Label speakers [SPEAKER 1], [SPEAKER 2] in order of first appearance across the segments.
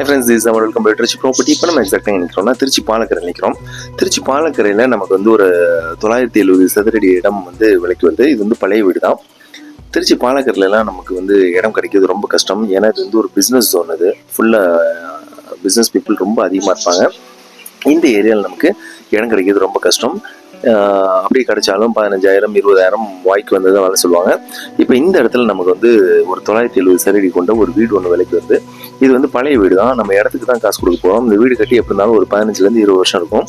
[SPEAKER 1] High friends this நம்ம welcome to Trichy property இப்போ நம்ம எக்ஸாக்டாக நினைக்கிறோம்னா திருச்சி பாலக்கரை நிற்கிறோம் திருச்சி பாலக்கரையில் நமக்கு வந்து ஒரு தொள்ளாயிரத்தி எழுபது சதுரடி இடம் வந்து விலைக்கு வருது இது வந்து பழைய வீடு தான் திருச்சி பாலக்கரையிலலாம் நமக்கு வந்து இடம் கிடைக்கிறது ரொம்ப கஷ்டம். ஏன்னா இது வந்து ஒரு பிஸ்னஸ் ஜோன் அது. ஃபுல்லாக பிஸ்னஸ் பீப்புள் ரொம்ப அதிகமாக இருப்பாங்க. இந்த ஏரியாவில் நமக்கு இடம் கிடைக்கிறது ரொம்ப கஷ்டம். அப்படியே கிடைச்சாலும் பதினஞ்சாயிரம் இருபதாயிரம் வாய்க்கு வந்ததை வேலை சொல்லுவாங்க. இப்போ இந்த இடத்துல நமக்கு வந்து ஒரு தொள்ளாயிரத்தி எழுபது சரடி கொண்ட ஒரு வீடு ஒன்று விலைக்கு வருது. இது வந்து பழைய வீடு தான் நம்ம இடத்துக்கு தான் காசு கொடுக்க போகிறோம் இந்த வீடு கட்டி எப்படி இருந்தாலும் ஒரு பதினஞ்சுலேருந்து இருபது வருஷம் இருக்கும்.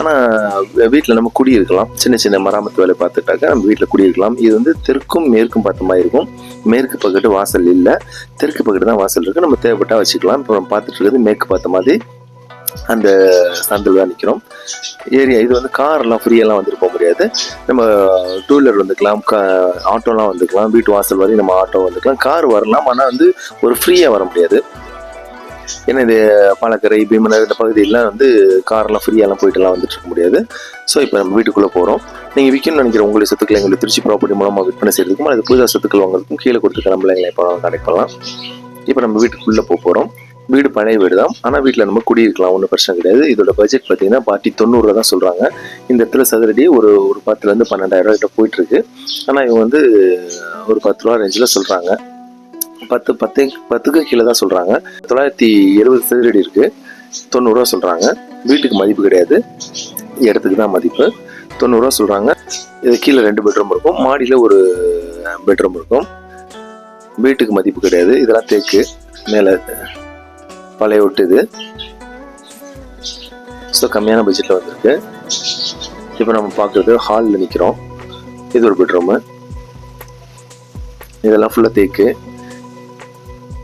[SPEAKER 1] ஆனால் வீட்டில் நம்ம குடியிருக்கலாம் சின்ன சின்ன மராமத்து வேலை பார்த்துட்டாக்கா நம்ம வீட்டில் குடியிருக்கலாம் இது வந்து தெற்கும் மேற்கும் பார்த்த மாதிரி இருக்கும். மேற்கு பக்கத்து வாசல் இல்லை. தெற்கு பக்கத்து தான் வாசல் இருக்குது நம்ம தேவைப்பட்டா வச்சுக்கலாம். இப்போ நம்ம பார்த்துட்டு இருக்கிறது மேற்கு பார்த்த மாதிரி அந்த சந்தில் தான் நிற்கிறோம் ஏரியா இது வந்து கார்லாம் ஃப்ரீயெல்லாம் வந்துட்டு போக முடியாது. நம்ம டூ வீலர் வந்துக்கலாம் கா ஆட்டோலாம் வந்துக்கலாம் வீட்டு வாசல் வரையும் நம்ம ஆட்டோ வந்துக்கலாம். கார் வரலாம் ஆனால் வந்து ஒரு ஃப்ரீயாக வர முடியாது. ஏன்னா இது பாலக்கரை பீமனர் இந்த பகுதியெல்லாம் வந்து கார்லாம் ஃப்ரீயாலாம் போயிட்டுலாம் வந்துட்டு இருக்க முடியாது. ஸோ இப்போ நம்ம வீட்டுக்குள்ளே போகிறோம் நீங்கள் விற்கணும்னு நினைக்கிற உங்களுடைய சொத்துக்களை எங்களுக்கு திருச்சி ப்ராப்பர்ட்டி மூலமாக விற்பனை செய்யறதுக்கும் அது புதுசாக சொத்துக்கள் வாங்குறதுக்கும் கீழே கொடுத்துருக்க நம்மளை எங்களை இப்போ கனெக்ட் பண்ணலாம். இப்போ நம்ம வீட்டுக்குள்ளே போக போகிறோம் பழைய வீடு தான் ஆனால் வீட்டில் நம்ம குடியிருக்கலாம் ஒன்றும் பிரச்சனை கிடையாது. இதோட பட்ஜெட் பார்த்தீங்கன்னா பாட்டி தொண்ணூறுரூவா தான் சொல்கிறாங்க இந்த இடத்துல சதுரடி ஒரு ஒரு பத்துலேருந்து பன்னெண்டாயிரம் கிட்ட போயிட்டுருக்கு. ஆனால் இவங்க வந்து ஒரு பத்து ரூபா ரேஞ்சில் சொல்கிறாங்க பத்து பத்து பத்துக்கு கீழே தான் சொல்கிறாங்க தொள்ளாயிரத்தி எழுபது சதுரடி இருக்குது தொண்ணூறுரூவா சொல்கிறாங்க வீட்டுக்கு மதிப்பு கிடையாது. இடத்துக்கு தான் மதிப்பு. தொண்ணூறுரூவா சொல்கிறாங்க இது கீழே ரெண்டு பெட்ரூம் இருக்கும். மாடியில் ஒரு பெட்ரூம் இருக்கும். வீட்டுக்கு மதிப்பு கிடையாது. இதெல்லாம் தேக்கு. மேலே பழைய ஒட்டு இது ஸோ கம்மியான பட்ஜெட்டில் வந்திருக்கு. இப்போ நம்ம பார்க்குறது ஹாலில் நிற்கிறோம் இது ஒரு பெட்ரூமு இதெல்லாம் ஃபுல்லாக தேக்கு.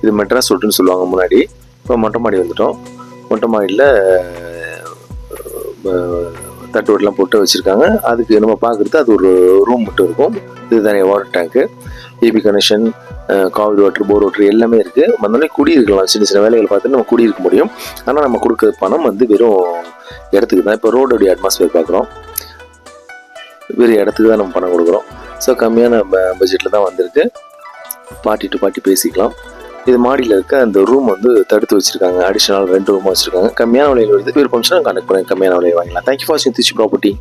[SPEAKER 1] இது மெட்ராஸ் ஒட்டுன்னு சொல்லுவாங்க முன்னாடி. இப்போ மொட்டை மாடி வந்துட்டோம். மொட்டை மாடியில் தட்டு ஓட்டெலாம் போட்டு வச்சுருக்காங்க. அதுக்கு நம்ம பார்க்குறது அது ஒரு ரூம் மட்டும் இருக்கும். இது தானே வாட்டர் டேங்க்கு AB connection Kaveri water bore water எல்லாமே இருக்குது வந்தோடனே குடியிருக்கலாம். சின்ன சின்ன வேலைகள் பார்த்துட்டு நம்ம குடியிருக்க முடியும். ஆனால் நம்ம கொடுக்குற பணம் வந்து வெறும் இடத்துக்கு தான். இப்போ ரோடோடைய அட்மாஸ்பியர் பார்க்குறோம். வெறும் இடத்துக்கு தான் நம்ம பணம் கொடுக்குறோம். ஸோ கம்மியான பட்ஜெட்டில் தான் வந்திருக்கு. பாட்டி டு பாட்டி பேசிக்கலாம். இது மாடியில் இருக்க அந்த ரூம் வந்து தடுத்து வச்சிருக்காங்க. அடிஷனல் ரெண்டு ரூம் வச்சிருக்காங்க. கம்மியான விலையில் வருது. விருப்பம் கனெக்ட் பண்ணி கம்மியான விலையில் வாங்கலாம் தேங்க்யூ ஃபார் சிங் திருச்சி ப்ராப்பர்ட்டி